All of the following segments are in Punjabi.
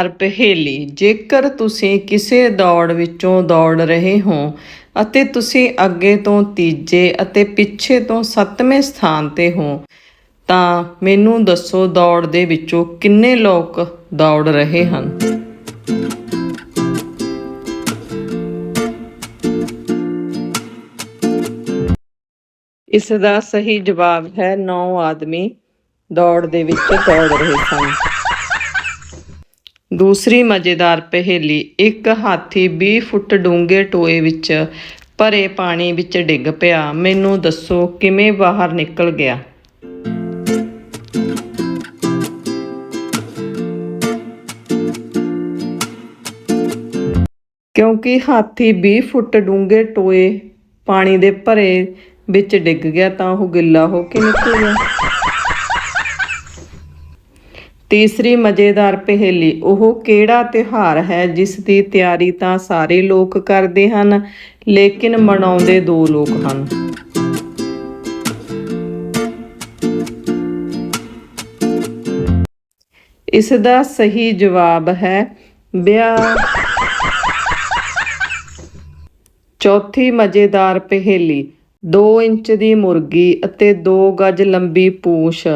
ਹਰ ਪਹੇਲੀ। ਜੇਕਰ ਤੁਸੀਂ ਕਿਸੇ ਦੌੜ ਵਿੱਚੋਂ ਦੌੜ ਰਹੇ ਹੋ ਅਤੇ ਤੁਸੀਂ ਅੱਗੇ ਤੋਂ ਤੀਜੇ ਅਤੇ ਪਿੱਛੇ ਤੋਂ ਸੱਤਵੇਂ ਸਥਾਨ ਤੇ ਹੋ, ਤਾਂ ਮੈਨੂੰ ਦੱਸੋ ਦੌੜ ਦੇ ਵਿੱਚੋਂ ਕਿੰਨੇ ਲੋਕ ਦੌੜ ਰਹੇ ਹਨ? ਇਸ ਦਾ ਸਹੀ ਜਵਾਬ ਹੈ 9 ਆਦਮੀ ਦੌੜ ਦੇ ਵਿੱਚ ਦੌੜ ਰਹੇ ਸਨ। ਦੂਸਰੀ ਮਜ਼ੇਦਾਰ ਪਹੇਲੀ, ਇੱਕ ਹਾਥੀ 20 ਫੁੱਟ ਡੂੰਘੇ ਟੋਏ ਵਿੱਚ ਭਰੇ ਪਾਣੀ ਵਿੱਚ ਡਿੱਗ ਪਿਆ। ਮੈਨੂੰ ਦੱਸੋ, ਕਿਵੇਂ ਬਾਹਰ ਨਿਕਲ ਗਿਆ? ਕਿਉਂਕਿ ਹਾਥੀ 20 ਫੁੱਟ ਡੂੰਘੇ ਟੋਏ ਪਾਣੀ ਦੇ ਭਰੇ ਵਿੱਚ ਡਿੱਗ ਗਿਆ ਤਾਂ ਉਹ ਗਿੱਲਾ ਹੋ ਕੇ ਨਿਕਲ ਗਿਆ। ਤੀਸਰੀ ਮਜ਼ੇਦਾਰ ਪਹੇਲੀ, ਉਹ ਕਿਹੜਾ ਤਿਉਹਾਰ ਹੈ ਜਿਸ ਦੀ ਤਿਆਰੀ ਤਾਂ ਸਾਰੇ ਲੋਕ ਕਰਦੇ ਹਨ, ਲੇਕਿਨ ਮਨਾਉਂਦੇ ਦੋ ਲੋਕ ਹਨ? ਇਸ ਦਾ ਸਹੀ ਜਵਾਬ ਹੈ ਵਿਆਹ। ਚੌਥੀ ਮਜ਼ੇਦਾਰ ਪਹੇਲੀ 2 ਇੰਚ ਦੀ ਮੁਰਗੀ ਅਤੇ 2 ਗਜ ਲੰਬੀ ਪੂਛ।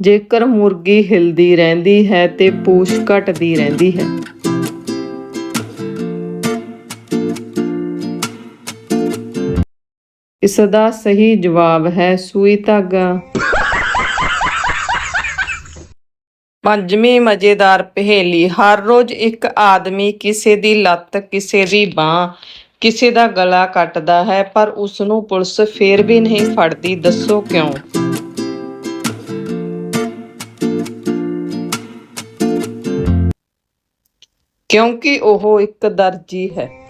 ਜੇਕਰ ਮੁਰਗੀ ਹਿਲਦੀ ਰਹਿੰਦੀ ਹੈ ਤੇ ਪੂਛ ਘਟਦੀ ਰਹਿੰਦੀ ਹੈ। ਇਸ ਦਾ ਸਹੀ ਜਵਾਬ ਹੈ ਸੂਈ ਧਾਗਾ। ਪੰਜਵੀਂ ਮਜ਼ੇਦਾਰ ਪਹੇਲੀ, ਹਰ ਰੋਜ਼ ਇੱਕ ਆਦਮੀ ਕਿਸੇ ਦੀ ਲੱਤ, ਕਿਸੇ ਦੀ ਬਾਹ, ਕਿਸੇ ਦਾ ਗਲਾ ਕੱਟਦਾ ਹੈ, ਪਰ ਉਸ ਨੂੰ ਪੁਲਿਸ ਫੇਰ ਵੀ ਨਹੀਂ ਫੜਦੀ, ਦੱਸੋ ਕਿਉਂ? ਕਿਉਂਕਿ ਉਹ ਇੱਕ ਦਰਜੀ ਹੈ।